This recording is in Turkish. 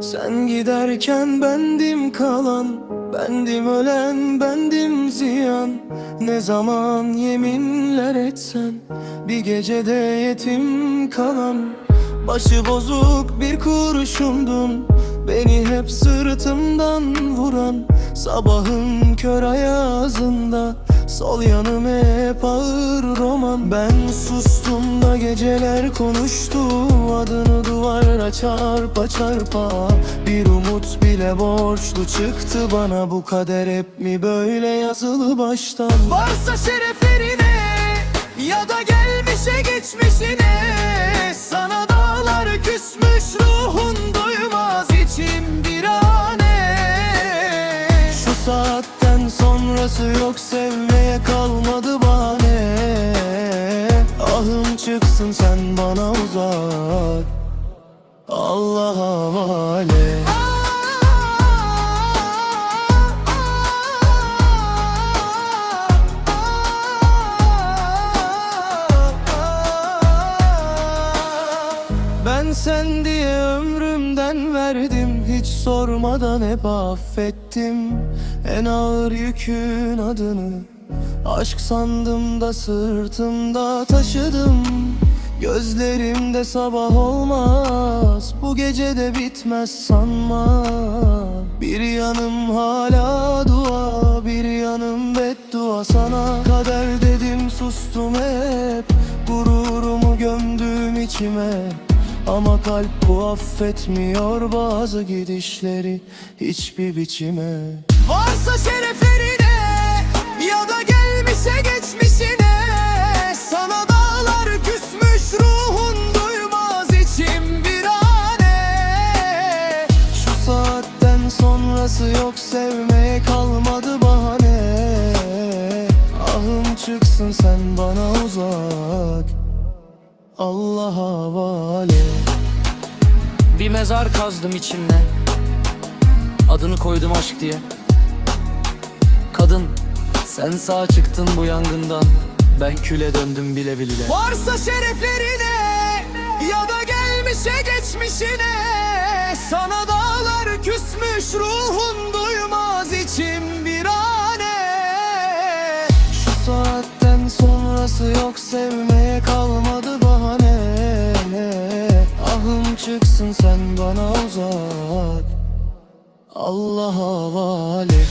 Sen giderken bendim kalan Bendim ölen bendim ziyan. Ne zaman yeminler etsen Bir gecede yetim kalan. Başı bozuk bir kurşundun Beni hep sırtımdan vuran. Sabahın kör ayazında Sol yanım hep ağır roman. Ben sustum da geceler konuştu. Adını duvarlara çarpa çarpa. Bir umut bile borçlu çıktı bana. Bu kader hep mi böyle yazılı baştan? Varsa şereflerine ya da gelmişe geçmişine. Sana dağlar küsmüş ruhun doymaz içim bir ane Şu saatten sonrası yok sevmeye Allah havale. Ben sen diye ömrümden verdim Hiç sormadan hep affettim. En ağır yükün adını Aşk sandım da sırtımda taşıdım Gözlerimde sabah olmaz Bu gece de bitmez sanma. Bir yanım hala dua Bir yanım beddua sana. Kader dedim sustum hep Gururumu gömdüm içime. Ama kalp bu affetmiyor bazı gidişleri hiçbir biçime. Varsa şereflerine yok sevmeye kalmadı bahane. Ahım çıksın sen bana uzak Allah havale. Bir mezar kazdım içimde. Adını koydum aşk diye. Kadın sen sağ çıktın bu yangından. Ben küle döndüm bile bile. Varsa şereflerine ya da gelmişe geçmişine Sana dağlar sevmeye kalmadı bahane. Ahım çıksın sen bana uzak Allah havale